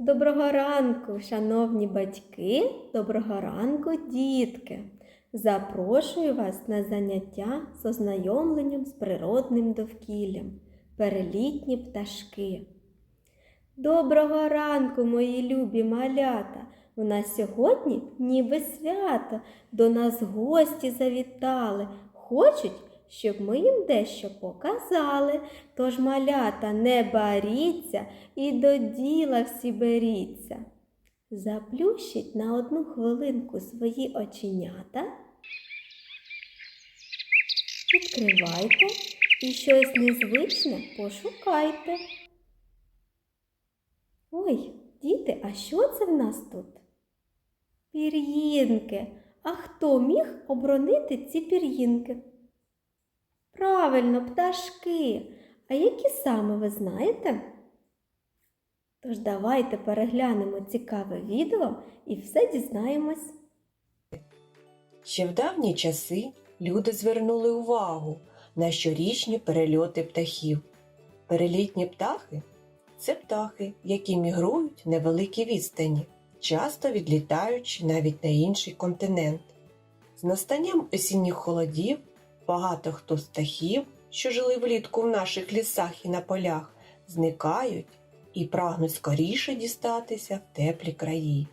Доброго ранку, шановні батьки, доброго ранку, дітки. Запрошую вас на заняття з ознайомленням з природним довкіллям, перелітні пташки. Доброго ранку, мої любі малята! У нас сьогодні ніби свято. До нас гості завітали. Хочуть, щоб ми їм дещо показали. Тож малята не баріться і до діла всі беріться. Заплющіть на одну хвилинку свої оченята. Відкривайте і щось незвичне пошукайте. Ой, діти, а що це в нас тут? Пір'їнки. А хто міг оборонити ці пір'їнки? Правильно, пташки. А які саме ви знаєте? Тож давайте переглянемо цікаве відео і все дізнаємось. Ще в давні часи люди звернули увагу на щорічні перельоти птахів. Перелітні птахи це птахи, які мігрують невеликі відстані, часто відлітаючи навіть на інший континент. З настанням осінніх холодів багато хто з птахів, що жили влітку в наших лісах і на полях, зникають і прагнуть скоріше дістатися в теплі краї.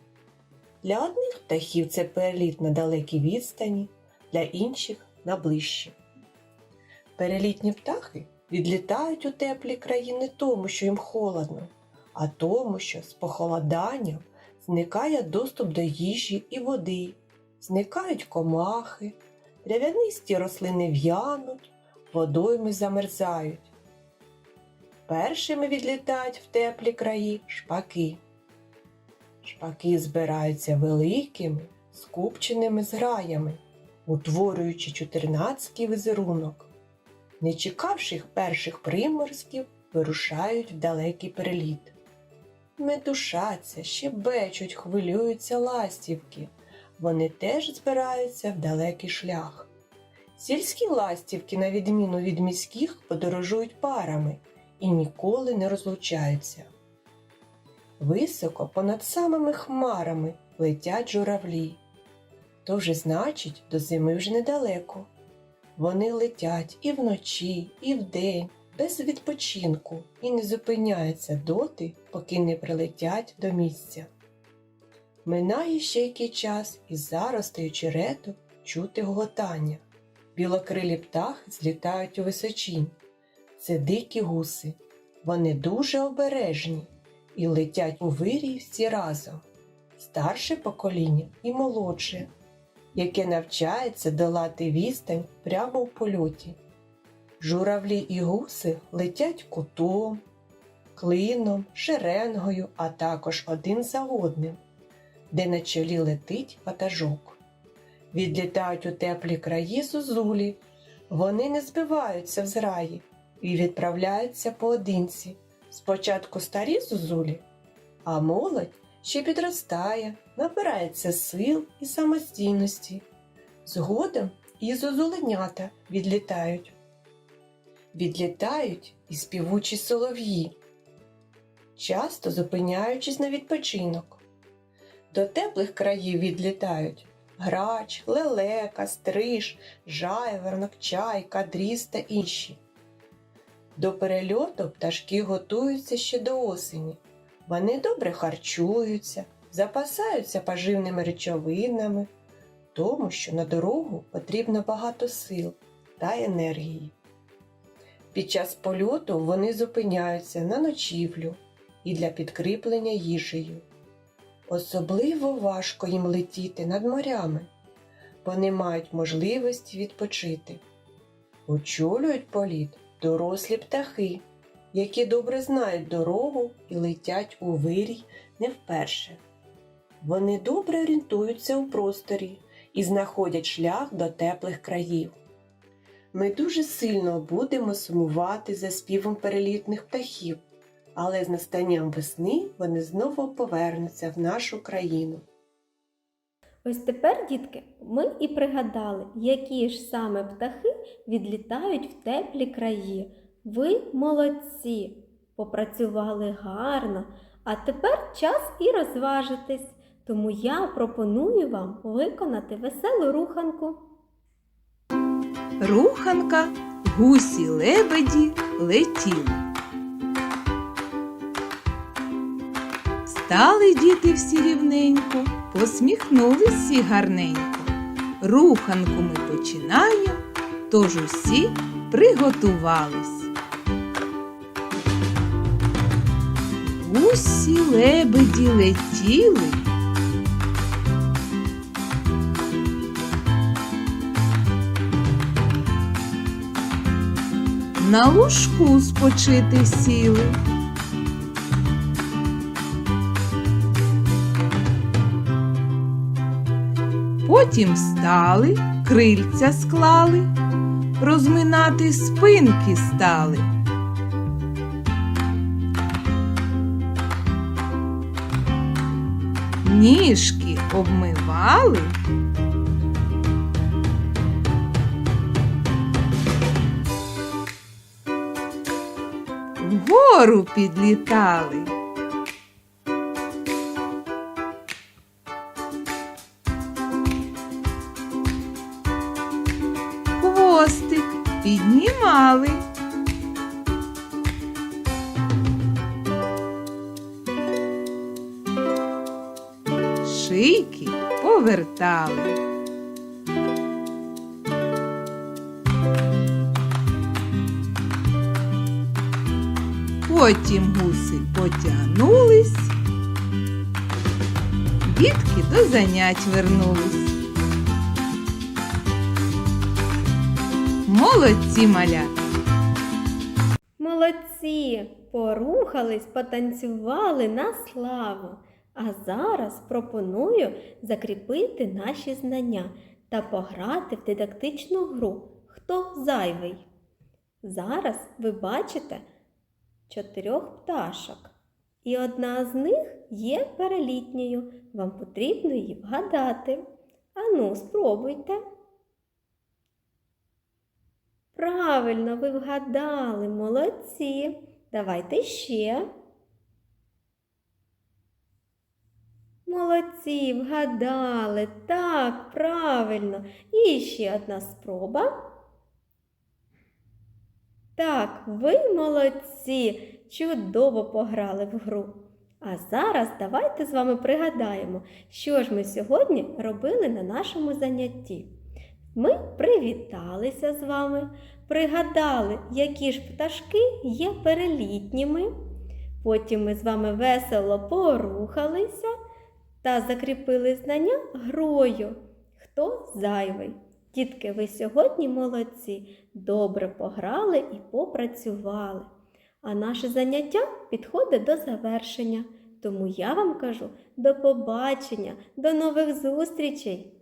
Для одних птахів це переліт на далекі відстані, для інших на ближчі. Перелітні птахи відлітають у теплі краї не тому, що їм холодно, а тому, що з похолоданням зникає доступ до їжі і води, зникають комахи, трав'янисті рослини в'януть, водойми замерзають. Першими відлітають в теплі краї шпаки. Шпаки збираються великими, скупченими зграями, утворюючи чотирнацький візерунок. Не чекавши перших приморозків, вирушають в далекий переліт. Метушаться, щебечуть, хвилюються ластівки. Вони теж збираються в далекий шлях. Сільські ластівки, на відміну від міських, подорожують парами і ніколи не розлучаються. Високо понад самими хмарами летять журавлі. То вже значить, до зими вже недалеко. Вони летять і вночі, і вдень, без відпочинку, і не зупиняються доти, поки не прилетять до місця. Минає ще який час і заростою черету чути гоготання. Білокрилі птахи злітають у височінь. Це дикі гуси. Вони дуже обережні і летять у вирій всі разом. Старше покоління і молодше, яке навчається долати відстань прямо в польоті. Журавлі і гуси летять кутом, клином, шеренгою, а також один за одним, де на чолі летить ватажок. Відлітають у теплі краї зозулі, вони не збиваються в зраї і відправляються поодинці. Спочатку старі зозулі, а молодь ще підростає, набирається сил і самостійності. Згодом і зозуленята відлітають. Відлітають і співучі солов'ї, часто зупиняючись на відпочинок. До теплих країв відлітають грач, лелека, стриж, жайворонок, чайка, дріз та інші. До перельоту пташки готуються ще до осені. Вони добре харчуються, запасаються поживними речовинами, тому що на дорогу потрібно багато сил та енергії. Під час польоту вони зупиняються на ночівлю і для підкріплення їжею. Особливо важко їм летіти над морями. Вони мають можливість відпочити. Очолюють політ дорослі птахи, які добре знають дорогу і летять у вирій не вперше. Вони добре орієнтуються у просторі і знаходять шлях до теплих країв. Ми дуже сильно будемо сумувати за співом перелітних птахів, але з настанням весни вони знову повернуться в нашу країну. Ось тепер, дітки, ми і пригадали, які ж саме птахи відлітають в теплі краї. Ви молодці, попрацювали гарно, А тепер час і розважитись, тому я пропоную вам виконати веселу руханку. Руханка, гусі лебеді летіли. Стали діти всі рівненько, посміхнулись всі гарненько. Руханку ми починаємо, тож усі приготувались. Гусі лебеді летіли. На лужку спочити сіли. Потім встали, крильця склали, розминати спинки стали. Ніжки обмивали. Вгору підлітали. Хвостик піднімали. Шийки повертали. Потім гуси потягнулись, дітки до занять вернулись. Молодці малята! Молодці! Порухались, потанцювали на славу. А зараз пропоную закріпити наші знання та пограти в дидактичну гру Хто зайвий? Зараз ви бачите чотирьох пташок. І одна з них є перелітньою. Вам потрібно її вгадати. Ану, спробуйте. Правильно, ви вгадали, молодці. Давайте ще. Молодці, вгадали. Так, правильно. І ще одна спроба. Так, ви молодці, чудово пограли в гру. А зараз давайте з вами пригадаємо, що ж ми сьогодні робили на нашому занятті. Ми привіталися з вами, пригадали, які ж пташки є перелітніми. Потім ми з вами весело порухалися та закріпили знання грою. Хто зайвий? Дітки, ви сьогодні молодці, добре пограли і попрацювали. А наше заняття підходить до завершення. Тому я вам кажу до побачення, до нових зустрічей!